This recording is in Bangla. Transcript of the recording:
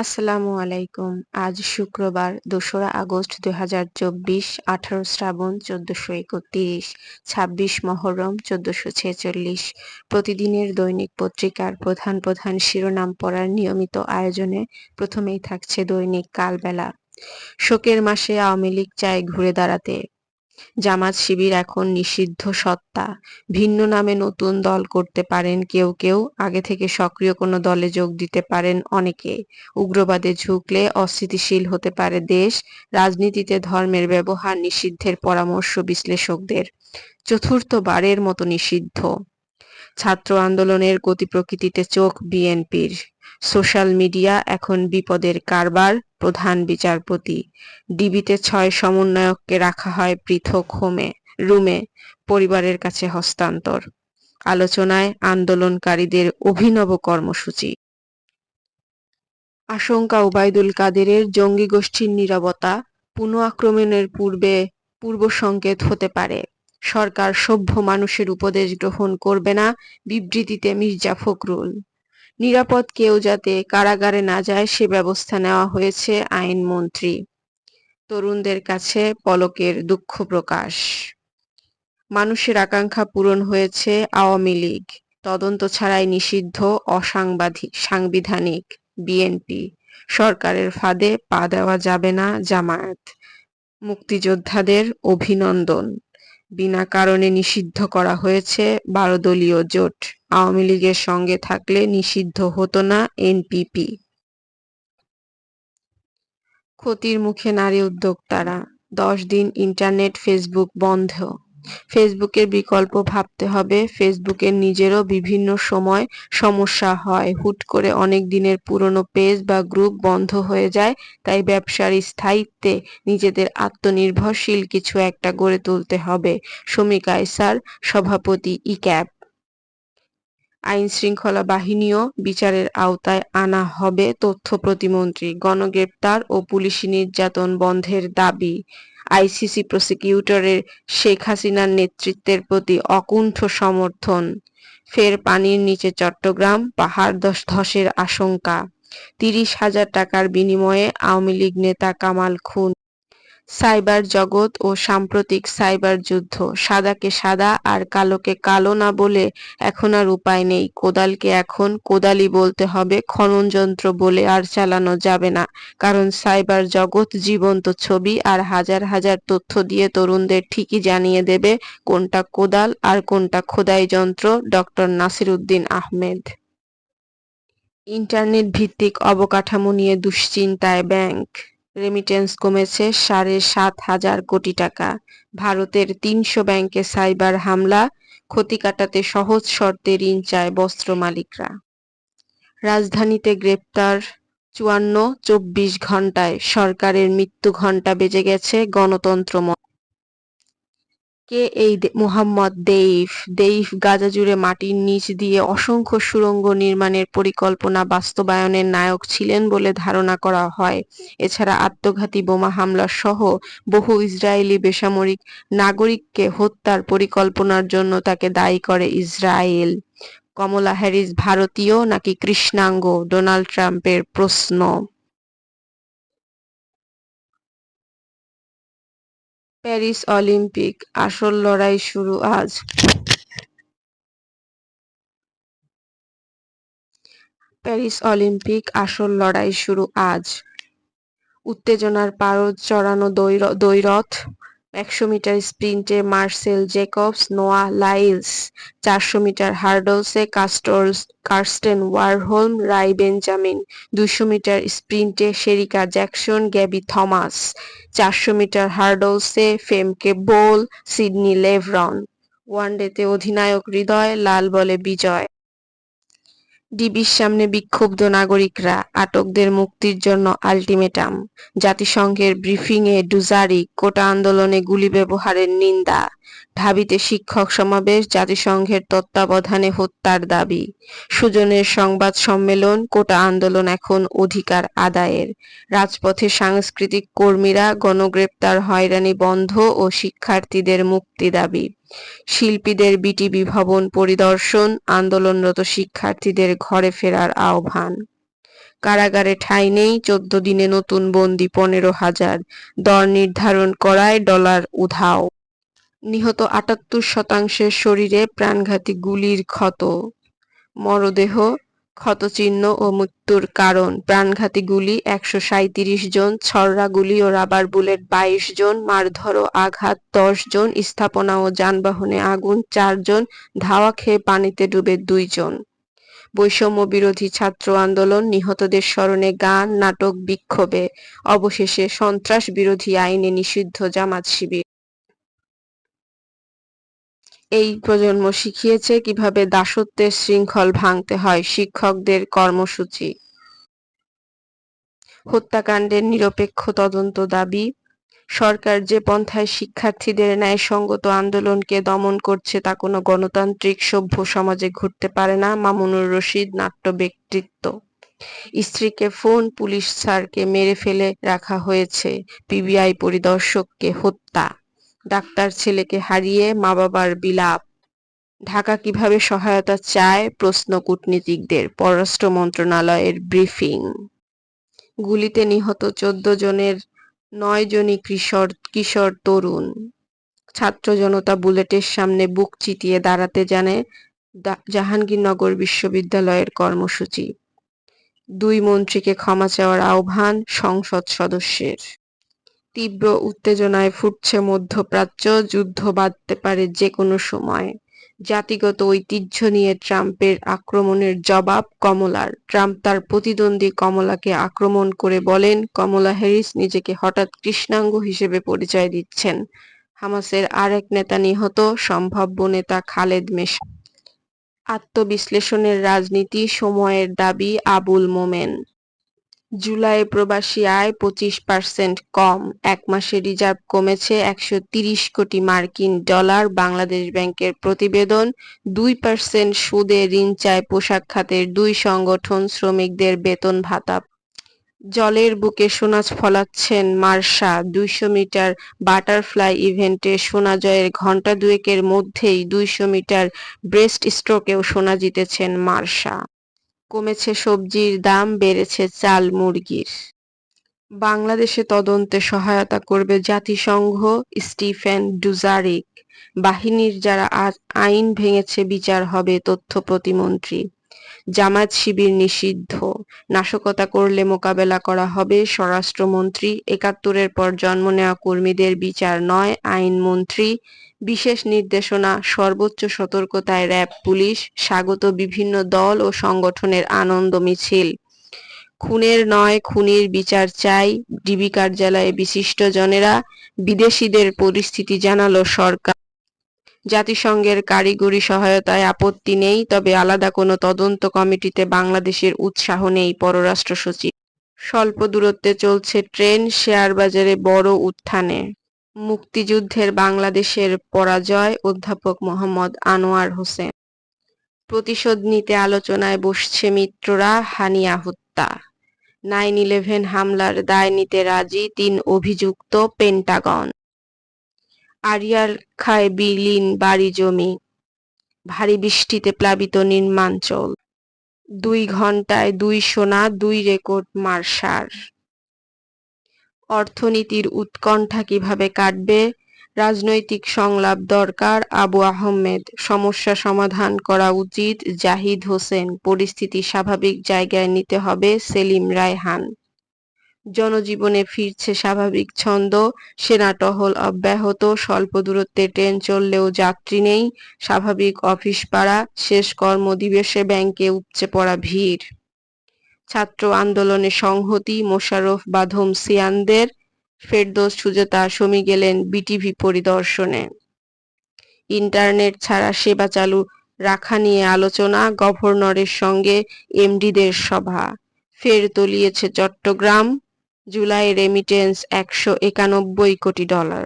আসসালামু আলাইকুম। আজ শুক্রবার, দোসরা আগস্ট দুই হাজার চব্বিশ, আঠারো শ্রাবণ চোদ্দশো একত্রিশ, ছাব্বিশ মহরম চোদ্দশো ছেচল্লিশ। প্রতিদিনের দৈনিক পত্রিকার প্রধান প্রধান শিরোনাম পড়ার নিয়মিত আয়োজনে প্রথমেই থাকছে দৈনিক কালবেলা। শোকের মাসে আওয়ামী লীগ চায় ঘুরে দাঁড়াতে। জামাত শিবির এখন নিষিদ্ধ সত্তা। ভিন্ন নামে নতুন দল করতে পারেন কেউ কেউ, আগে থেকে সক্রিয় কোনো দলে যোগ দিতে পারেন অনেকে। উগ্রবাদে ঝুঁকলে অস্থিতিশীল হতে পারে দেশ। রাজনীতিতে ধর্মের ব্যবহার নিষিদ্ধের পরামর্শ বিশ্লেষকদের। চতুর্থবারের মতো নিষিদ্ধ। ছাত্র আন্দোলনের গতি প্রকৃতিতে চোখ বিএনপির। সোশ্যাল মিডিয়া এখন বিপদের কারবার। প্রধান বিচারপতি। ডিবিতে ছয় সমন্বয়ককে রাখা হয় পৃথক হোমে, রুমে, পরিবারের কাছে হস্তান্তর। আলোচনায় আন্দোলনকারীদের অভিনব কর্মসূচি। আশঙ্কা ওবায়দুল কাদেরের জঙ্গি গোষ্ঠীর নিরবতা পুনঃ আক্রমণের পূর্বে পূর্ব সংকেত হতে পারে। সরকার সভ্য মানুষের উপদেশ গ্রহণ করবে না বিবৃতিতে মির্জা ফখরুল। নিরাপদ কেউ যাতে কারাগারে না যায় সে ব্যবস্থা নেওয়া হয়েছে আইনমন্ত্রী। তরুণদের কাছে পলকের দুঃখ প্রকাশ। মানুষের আকাঙ্ক্ষা পূরণ হয়েছে আওয়ামী লীগ। তদন্ত ছাড়াই নিষিদ্ধ অসাংবাদিক সাংবিধানিক বিএনপি। সরকারের ফাঁদে পা দেওয়া যাবে না জামায়াত। মুক্তিযোদ্ধাদের অভিনন্দন। বিনা কারণে নিষিদ্ধ করা হয়েছে বারো দলীয় জোট। আওয়ামী লীগের সঙ্গে থাকলে নিষিদ্ধ হতো না এনপিপি। ক্ষতির মুখে নারী উদ্যোক্তারা, দশ দিন ইন্টারনেট, ফেসবুক বন্ধ। ফেসবুকের বিকল্প ভাবতে হবে। ফেসবুকের নিজেরও বিভিন্ন সময় সমস্যা হয়। হুট করে অনেক দিনের পুরনো পেজ বা গ্রুপ বন্ধ হয়ে যায়, তাই ব্যবসার স্থায়িত্বে নিজেদের আত্মনির্ভরশীল কিছু একটা গড়ে তুলতে হবে। সমী কায়সার সভাপতি ইক্যাব আইন শৃঙ্খলা বাহিনীও বিচারের আওতায় আনা হবে তথ্য প্রতিমন্ত্রী, গণগ্রেপ্তার ও পুলিশি নির্যাতন বন্ধের দাবি। আইসিসি প্রসিকিউটরের শেখ হাসিনার নেতৃত্বের প্রতি অকুণ্ঠ সমর্থন। ফের পানির নিচে চট্টগ্রাম, পাহাড় ধসের আশঙ্কা। তিরিশ হাজার টাকার বিনিময়ে আওয়ামী লীগ নেতা কামাল খুন। সাইবার জগৎ ও সাম্প্রতিক সাইবার যুদ্ধ। সাদাকে সাদা আর কালোকে কালো না বলে এখন আর উপায় নেই। কোদালকে এখন কোদালি বলতে হবে খনন যন্ত্র বলে আর চালানো যাবে না। কারণ সাইবার জগৎ জীবন্ত ছবি আর হাজার হাজার তথ্য দিয়ে তরুণদের ঠিকই জানিয়ে দেবে কোনটা কোদাল আর কোনটা খোদাই যন্ত্র, ডক্টর নাসির উদ্দিন আহমেদ। ইন্টারনেট ভিত্তিক অবকাঠামো নিয়ে দুশ্চিন্তায় ব্যাংক। রেমিটেন্স কমেছে সাড়ে সাত হাজার কোটি টাকা। ভারতের তিনশো ব্যাংকে সাইবার হামলা, ক্ষতি কাটাতে সহজ শর্তে ঋণ চায় বস্ত্র মালিকরা। রাজধানীতে গ্রেপ্তার চুয়ান্ন, চব্বিশ ঘন্টায় সরকারের মৃত্যু ঘণ্টা বেজে গেছে গণতন্ত্র কে এই মোহাম্মদ দেইফ? দেইফ গাজা জুড়ে মাটির নিচ দিয়ে অসংখ্য সুড়ঙ্গ নির্মাণের পরিকল্পনা বাস্তবায়নের নায়ক ছিলেন বলে ধারণা করা হয়। এছাড়া আত্মঘাতী বোমা হামলা সহ বহু ইসরায়েলি বেসামরিক নাগরিককে হত্যার পরিকল্পনার জন্য তাকে দায়ী করে ইসরায়েল। কমলা হ্যারিস ভারতীয় নাকি কৃষ্ণাঙ্গ? ডোনাল্ড ট্রাম্পের প্রশ্ন। প্যারিস অলিম্পিক, আসল লড়াই শুরু আজ। প্যারিস অলিম্পিক, আসল লড়াই শুরু আজ। উত্তেজনার পারদ চড়ানো দ্বৈরথ একশো metre স্প্রিন্টে Marcel Jacobs, Noah Lyles, চারশো মিটার হার্ডলসে কাস্টলস কার্স্টেন ওয়ারহোম রাই বেঞ্জামিন দুশো মিটার স্প্রিন্টে শেরিকা জ্যাকসন, গ্যাবি থমাস, চারশো মিটার হার্ডলসে ফেমকে বোল, সিডনি লেভরন। ওয়ানডেতে অধিনায়ক হৃদয়, লাল বলে বিজয়। ডিবির সামনে বিক্ষুব্ধ নাগরিকরা আটকদের মুক্তির জন্য আলটিমেটাম। জাতিসংঘের ব্রিফিংয়ে ডুজারিক কোটা আন্দোলনে গুলি ব্যবহারের নিন্দা। ঢাবিতে শিক্ষক সমাবেশ, জাতিসংঘের তত্ত্বাবধানে হত্যার দাবি। সুজনের সংবাদ সম্মেলন, কোটা আন্দোলন এখন অধিকার আদায়ের। রাজপথে সাংস্কৃতিক কর্মীরা গণগ্রেপ্তার, হয়রানি বন্ধ ও শিক্ষার্থীদের মুক্তি দাবি। শিল্পীদের বিটিভি ভবন পরিদর্শন, আন্দোলনরত শিক্ষার্থীদের ঘরে ফেরার আহ্বান। কারাগারে ঠাঁই নেই চোদ্দ দিনে নতুন বন্দি, পনেরো হাজার। দর নির্ধারণ করায় ডলার উধাও। নিহত আটাত্তর শতাংশের শরীরে প্রাণঘাতী গুলির ক্ষত। মরদেহ ক্ষতচিহ্ন ও মৃত্যুর কারণ। প্রাণঘাতী গুলি একশো সাঁইত্রিশ জন, ছররা গুলি ও রাবার বুলেট বাইশ জন, মারধর ও আঘাত দশ জন, স্থাপনা ও যানবাহনে আগুন চারজন ধাওয়া খেয়ে পানিতে ডুবে দুইজন বৈষম্য বিরোধী ছাত্র আন্দোলন, নিহতদের স্মরণে গান, নাটক, বিক্ষোভে। অবশেষে সন্ত্রাস বিরোধী আইনে নিষিদ্ধ জামাত শিবির। এই প্রজন্ম শিখিয়েছে কীভাবে দাসত্বের শৃঙ্খল ভাঙতে হয় শিক্ষকদের কর্মসূচি। হত্যাকাণ্ডের নিরপেক্ষ তদন্ত দাবি, সরকার যে পন্থায় শিক্ষার্থীদের ন্যায়সঙ্গত আন্দোলনকে দমন করছে তা কোনো গণতান্ত্রিক সভ্য সমাজে ঘটতে পারে না, মামুনুর রশিদ নাট্য ব্যক্তিত্ব। স্ত্রীকে ফোন, পুলিশ স্যারকে মেরে ফেলে রাখা হয়েছে, পিবিআই পরিদর্শককে হত্যা। ডাক্তার ছেলেকে হারিয়ে মা বাবার বিলাপ। ঢাকা কীভাবে সহায়তা চায় প্রশ্ন কূটনীতিকদের, পররাষ্ট্র মন্ত্রণালয়ের ব্রিফিং। গুলিতে নিহত চোদ্দ জনের নয় জনই কিশোর কিশোর তরুণ। ছাত্র জনতা বুলেটের সামনে বুক চিতিয়ে দাঁড়াতে জানে জাহাঙ্গীরনগর বিশ্ববিদ্যালয়ের কর্মসূচি। দুই মন্ত্রীকে ক্ষমা চাওয়ার আহ্বান সংসদ সদস্যের। তীব্র উত্তেজনায় ফুটছে মধ্যপ্রাচ্য, যুদ্ধ বাঁধতে পারে যে কোনো সময়। জাতিগত ঐতিহ্য নিয়ে ট্রাম্পের আক্রমণের জবাব কমলার। ট্রাম্প তার প্রতিদ্বন্দ্বী কমলাকে আক্রমণ করে বলেন, কমলা হ্যারিস নিজেকে হঠাৎ কৃষ্ণাঙ্গ হিসেবে পরিচয় দিচ্ছেন। হামাসের আরেক নেতা নিহত, সম্ভাব্য নেতা খালেদ মেশা আত্মবিশ্লেষণের রাজনীতি সময়ের দাবি আবুল মোমেন। জুলাইয়ে প্রবাসী আয় পঁচিশ পার্সেন্ট কম। এক মাসে রিজার্ভ কমেছে একশো তিরিশ কোটি মার্কিন ডলার। বাংলাদেশ ব্যাংকের প্রতিবেদন, দুই পার্সেন্ট সুদে ঋণ চায় পোশাক খাতের দুই সংগঠন শ্রমিকদের বেতন ভাতা। জলের বুকে সোনা ফলাচ্ছেন মার্শা। দুইশো মিটার বাটারফ্লাই ইভেন্টে সোনা জয়ের ঘণ্টা দুয়েকের মধ্যেই দুইশো মিটার ব্রেস্ট স্ট্রোকেও সোনা জিতেছেন মার্শা। কমেছে সবজির দাম, বেড়েছে চাল মুরগির। বাংলাদেশে তদন্তে সহায়তা করবে জাতিসংঘ স্টিফেন ডুজারিক। বাহিনীর যারা আইন ভেঙেছে, বিচার হবে তথ্য প্রতিমন্ত্রী। জামায়াত শিবির নিষিদ্ধ। নাশকতা করলে মোকাবেলা করা হবে স্বরাষ্ট্রমন্ত্রী। একাত্তরের পর জন্ম নেওয়া কর্মীদের বিচার নয়, আইনমন্ত্রী। বিশেষ নির্দেশনা, সর্বোচ্চ সতর্কতায় র্যাব, পুলিশ, স্বাগত বিভিন্ন দল ও সংগঠনের আনন্দ মিছিল। খুনের নয়, খুনির বিচার চাই। ডিবি কার্যালয়ে বিশিষ্টজনেরা বিদেশিদের পরিস্থিতি জানালো সরকার। জাতিসংঘের কারিগরি সহায়তায় আপত্তি নেই, তবে আলাদা কোনো তদন্ত কমিটিতে বাংলাদেশের উৎসাহ নেই পররাষ্ট্র সচিব। স্বল্প দূরত্বে চলছে ট্রেন শেয়ার বাজারে বড় উত্থানে। মুক্তিযুদ্ধের বাংলাদেশের পরাজয়, অধ্যাপক মোহাম্মদ আনোয়ার হোসেন। প্রতিশোধ নিতে আলোচনায় বসছে মিত্ররা, হানিয়া হত্যা। নাইন ইলেভেন হামলার দায় নিতে রাজি তিন অভিযুক্ত পেন্টাগন। আরিয়ার খায় বিলীন বাড়ি জমি, ভারী বৃষ্টিতে প্লাবিত নির্মাঞ্চল দুই ঘন্টায় দুই সোনা, দুই রেকর্ড মার্শার অর্থনীতির উৎকণ্ঠা কীভাবে কাটবে? রাজনৈতিক সংলাপ দরকার। আবু আহমেদ, সমস্যা সমাধান করা উচিত। জাহিদ হোসেন, পরিস্থিতি স্বাভাবিক জায়গায় নিতে হবে। সেলিম রায়হান। জনজীবনে ফিরছে স্বাভাবিক ছন্দ। সেনা টহল অব্যাহত, স্বল্প দূরত্বে ট্রেন চললেও যাত্রী নেই। স্বাভাবিক অফিস পাড়া, শেষ কর্মদিবসে ব্যাংকে উপচে পড়া ভিড়। ছাত্র আন্দোলনে সংহতি, মোশাররফ, বাধম, সিয়ানদের ফেরদৌস, সুজাতা, সমী গেলেন বিটিভি পরিদর্শনে। ইন্টারনেট ছাড়া সেবা চালু রাখা নিয়ে আলোচনা, গভর্নরের সঙ্গে এমডিদের সভা। ফের তলিয়েছে চট্টগ্রাম। জুলাই রেমিটেন্স একশো একানব্বই কোটি ডলার।